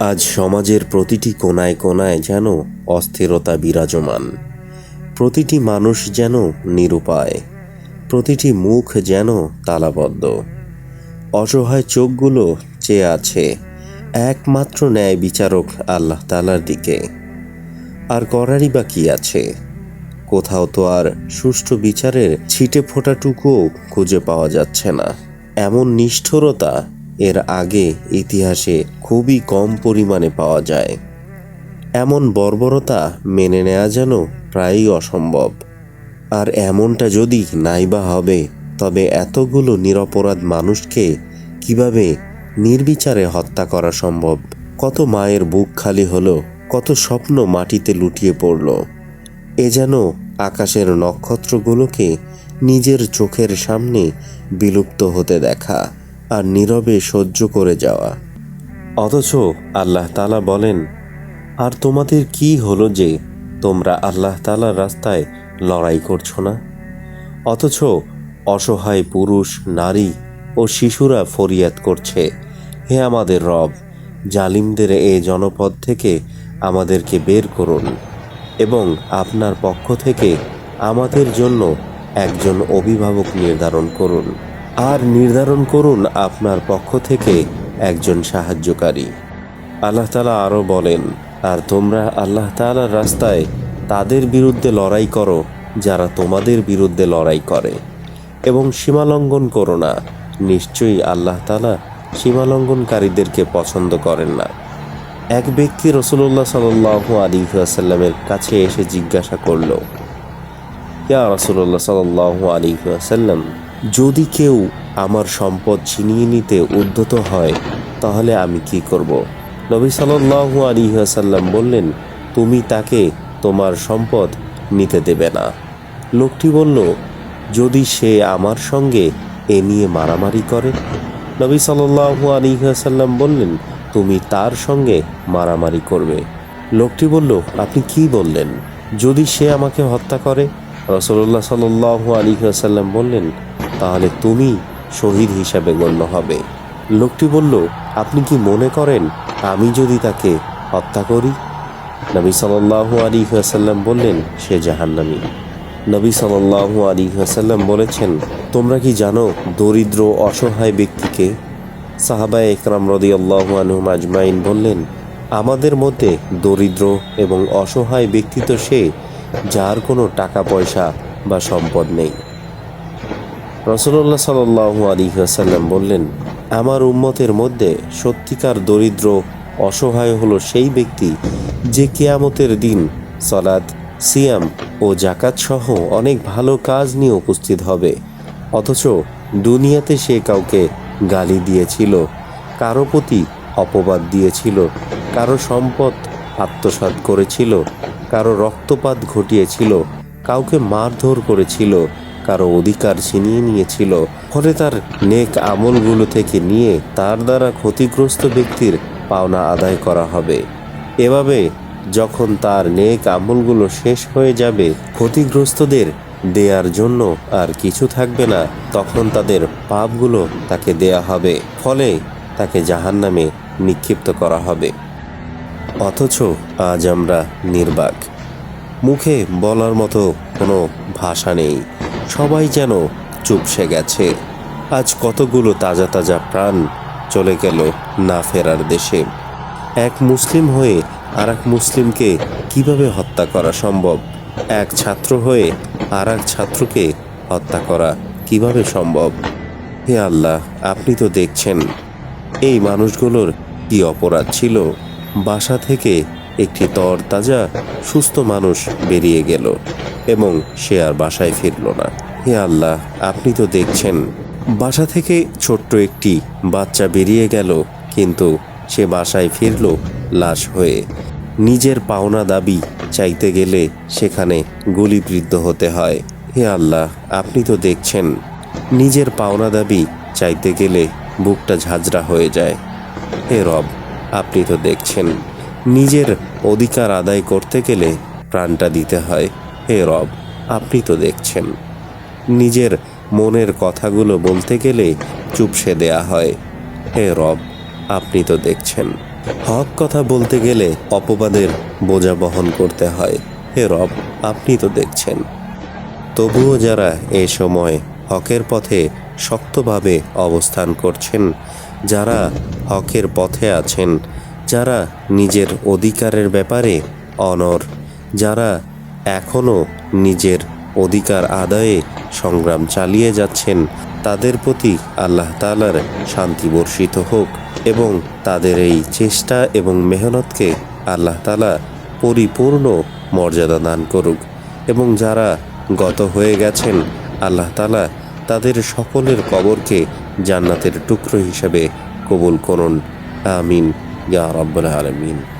আজ সমাজের প্রতিটি কোনায় কোনায় যেন অস্থিরতা বিরাজমান। প্রতিটি মানুষ যেন নিরুপায়। প্রতিটি মুখ যেন তালাবদ্ধ। অসহায় চোখগুলো চেয়ে আছে একমাত্র ন্যায় বিচারক আল্লাহ তালার দিকে। আর করারই বা কি আছে? কোথাও তো আর সুষ্ঠু বিচারের ছিটে ফোটাটুকুও খুঁজে পাওয়া যাচ্ছে না। এমন নিষ্ঠুরতা এর আগে ইতিহাসে খুবই কম পরিমাণে পাওয়া যায়। এমন বর্বরতা মেনে নেওয়া যেন প্রায়ই অসম্ভব। আর এমনটা যদি নাইবা হবে, তবে এতগুলো নিরপরাধ মানুষকে কীভাবে নির্বিচারে হত্যা করা সম্ভব? কত মায়ের বুক খালি হলো, কত স্বপ্ন মাটিতে লুটিয়ে পড়ল। এ যেন আকাশের নক্ষত্রগুলোকে নিজের চোখের সামনে বিলুপ্ত হতে দেখা। আর নীরবে সহ্য করে যাওয়া। অথচ আল্লাহ তালা বলেন, আর তোমাদের কি হলো যে তোমরা আল্লাহ তালার রাস্তায় লড়াই করছ না? অথচ অসহায় পুরুষ, নারী ও শিশুরা ফরিয়াদ করছে। হে আমাদের রব, জালিমদের এ জনপদ থেকে আমাদেরকে বের করুন এবং আপনার পক্ষ থেকে আমাদের জন্য একজন অভিভাবক নির্ধারণ করুন। আর নির্ধারণ করুন আপনার পক্ষ থেকে একজন সাহায্যকারী। আল্লাহ তালা আরও বলেন, আর তোমরা আল্লাহ তালার রাস্তায় তাদের বিরুদ্ধে লড়াই করো যারা তোমাদের বিরুদ্ধে লড়াই করে। এবং সীমালঙ্ঘন করো না। নিশ্চয়ই আল্লাহ তালা সীমালঙ্ঘনকারীদেরকে পছন্দ করেন না। এক ব্যক্তি রসুল্লাহ সাল্লাহ আলী আসাল্লামের কাছে এসে জিজ্ঞাসা করল, ইয়া রসুল্লাহ সাল্লাহ আলী আসাল্লাম যদি কেউ আমার সম্পদ ছিনিয়ে নিতে উদ্যত হয়, তাহলে আমি কি করব। নবী সাল্লাহ আলী আসাল্লাম বললেন, তুমি তাকে তোমার সম্পদ নিতে দেবে না। লোকটি বলল, যদি সে আমার সঙ্গে এ নিয়ে মারামারি করে? নবী সাল্লাহু আলী আসাল্লাম বললেন, তুমি তার সঙ্গে মারামারি করবে। লোকটি বলল, আপনি কি বললেন? যদি সে আমাকে হত্যা করে? রসল্লাহ সাল্লাহ আলী আসাল্লাম বললেন তাহলে তুমি শহীদ হিসাবে গণ্য হবে। লোকটি বলল, আপনি কি মনে করেন আমি যদি তাকে হত্যা করি? নবী সাল্লাহু আলী আসাল্লাম বললেন, সে জাহান্নামী। নবী সাল্লাহু আলী আসাল্লাম বলেছেন, তোমরা কি জানো দরিদ্র, অসহায় ব্যক্তিকে? সাহাবা একরাম রদি আল্লাহ আজমাইন বললেন, আমাদের মধ্যে দরিদ্র এবং অসহায় ব্যক্তি তো সে যার কোনো টাকা পয়সা বা সম্পদ নেই। রসল্লাহ সাল্লাহু আলী আসাল্লাম বললেন, আমার উম্মতের মধ্যে সত্যিকার দরিদ্র, অসহায় হলো সেই ব্যক্তি যে কেয়ামতের দিন সলাদ সিয়াম ও জাকাত সহ অনেক ভালো কাজ নিয়ে উপস্থিত হবে। অথচ দুনিয়াতে সে কাউকে গালি দিয়েছিল, কারও প্রতি অপবাদ দিয়েছিল, কারও সম্পদ আত্মসাৎ করেছিল, কারও রক্তপাত ঘটিয়েছিল, কাউকে মারধর করেছিল কারও অধিকার ছিনিয়ে নিয়েছিল, ফলে তার নেক আমলগুলো থেকে নিয়ে তার দ্বারা ক্ষতিগ্রস্ত ব্যক্তির পাওনা আদায় করা হবে। এভাবে যখন তার নেক আমলগুলো শেষ হয়ে যাবে, ক্ষতিগ্রস্তদের দেয়ার জন্য আর কিছু থাকবে না, তখন তাদের পাপগুলো তাকে দেয়া হবে, ফলে তাকে জাহান্নামে নিক্ষিপ্ত করা হবে। অথচ আজ আমরা নির্বাক। মুখে বলার মতো কোনো ভাষা নেই। সবাই যেন চুপসে গেছে। আজ কতগুলো তাজা তাজা প্রাণ চলে গেল না ফেরার দেশে। এক মুসলিম হয়ে আর এক মুসলিমকে কীভাবে হত্যা করা সম্ভব? এক ছাত্র হয়ে আর এক ছাত্রকে হত্যা করা কীভাবে সম্ভব? হে আল্লাহ, আপনি তো দেখছেন, এই মানুষগুলোর কি অপরাধ ছিল? বাসা থেকে একটি তরতাজা, সুস্থ মানুষ বেরিয়ে গেল এবং সে আর বাসায় ফিরল না। হে আল্লাহ, আপনি তো দেখছেন, বাসা থেকে ছোট্ট একটি বাচ্চা বেরিয়ে গেল, কিন্তু সে বাসায় ফিরল লাশ হয়ে। নিজের পাওনা দাবি চাইতে গেলে সেখানে গুলিবৃদ্ধ হতে হয়। হে আল্লাহ, আপনি তো দেখছেন, নিজের পাওনা দাবি চাইতে গেলে বুকটা ঝাঁঝরা হয়ে যায়। হে রব, আপনি তো দেখছেন। নিজের অধিকার আদায় করতে গেলে প্রাণটা দিতে হয়। হে রব, আপনি তো দেখছেন। নিজের মনের কথাগুলো বলতে গেলে চুপসে দেয়া হয়। হে রব, আপনি তো দেখছেন। হক কথা বলতে গেলে অপবাদের বোঝা বহন করতে হয়। হে রব, আপনি তো দেখছেন। তবুও যারা এ সময় হকের পথে শক্তভাবে অবস্থান করছেন, যারা হকের পথে আছেন যারা নিজের অধিকারের ব্যাপারে অনর, যারা এখনও নিজের অধিকার আদায়ে সংগ্রাম চালিয়ে যাচ্ছেন, তাদের প্রতি আল্লাহ তালার শান্তি বর্ষিত হোক এবং তাদের এই চেষ্টা এবং মেহনতকে আল্লাহ তালা পরিপূর্ণ মর্যাদা দান করুক এবং যারা গত হয়ে গেছেন, আল্লাহ তালা তাদের সকলের কবরকে জান্নাতের টুকরো হিসেবে কবুল করুন। আমিন। يا رب العالمين.